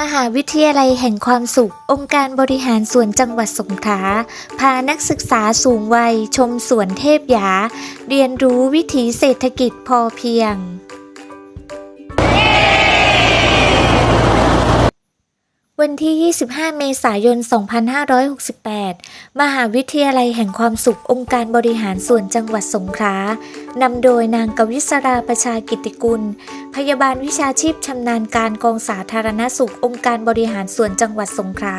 มหาวิทยาลัยแห่งความสุข องค์การบริหารส่วนจังหวัดสงขลาพานักศึกษาสูงวัย ชมสวนเทพยา เรียนรู้วิถีเศรษฐกิจพอเพียง วันที่ 25 เมษายน 2568 มหาวิทยาลัยแห่งความสุของค์การบริหารส่วนจังหวัดสงขลานำโดยนางกวิศราประชากิติกุล พยาบาลวิชาชีพชำนาญการกองสาธารณสุของค์การบริหารส่วนจังหวัดสงขลา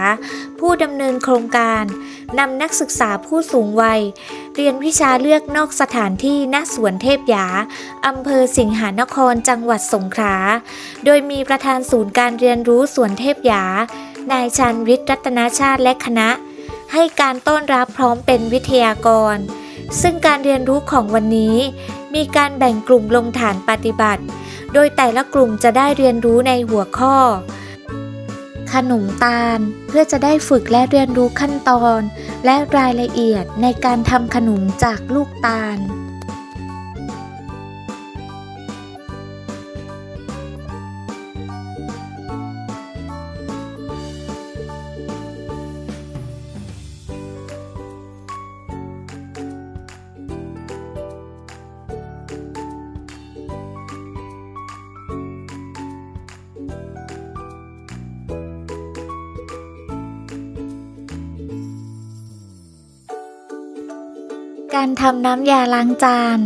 ผู้ดำเนินโครงการนำนักศึกษาผู้สูงวัย เรียนวิชาเลือกนอกสถานที่ณสวนเทพยา อำเภอสิงหานครจังหวัดสงขลา โดยมีประธานศูนย์การเรียนรู้สวนเทพยา นายชันวิทย์รัตนาชาติและคณะ ให้การต้อนรับพร้อมเป็นวิทยากร ซึ่งการเรียนรู้ของวันนี้ มีการแบ่งกลุ่มลงฐานปฏิบัติ โดยแต่ละกลุ่มจะได้เรียนรู้ในหัวข้อ ขนมตาล เพื่อจะได้ฝึกและเรียนรู้ขั้นตอน และรายละเอียดในการทำขนมจากลูกตาล การทำน้ำยาล้างจาน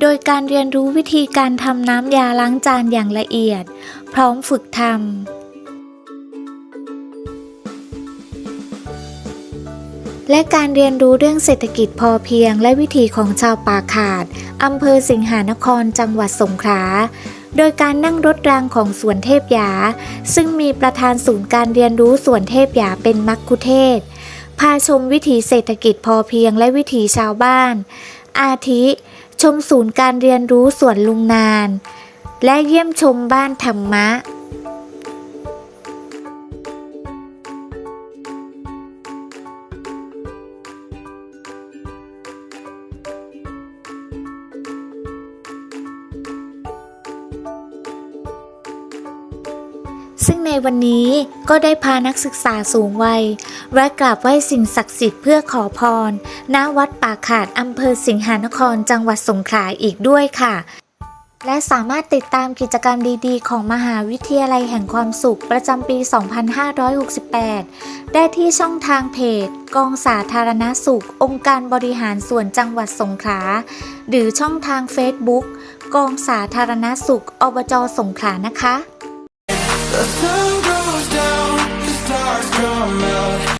โดยการเรียนรู้วิธีการทำน้ำยาล้างจานอย่างละเอียด พร้อมฝึกทำและการเรียนรู้เรื่องเศรษฐกิจพอเพียงและวิถีของชาวป่าขาด อำเภอสิงหานคร จังหวัดสงขลา โดยการนั่งรถรางของสวนเทพยา ซึ่งมีประธานศูนย์การเรียนรู้สวนเทพยาเป็นมักคุเทศ พาชมวิถีเศรษฐกิจพอเพียงและวิถีชาวบ้าน อาทิ ชมศูนย์การเรียนรู้สวนลุงนาน และเยี่ยมชมบ้านธรรมะ ซึ่งในวันนี้ก็ได้พานักศึกษาสูงวัยแวะกราบไหว้สิ่งศักดิ์สิทธิ์เพื่อขอพร ณ วัดป่าขาดอำเภอสิงหานคร จังหวัดสงขลาอีกด้วยค่ะ และสามารถติดตามกิจกรรมดีๆ ของมหาวิทยาลัยแห่งความสุขประจำปี 2568 ได้ที่ช่องทางเพจ กองสาธารณสุข องค์การบริหารส่วนจังหวัดสงขลา หรือช่องทาง Facebook กองสาธารณสุขอบจสงขลานะคะ The sun goes down, the stars come out.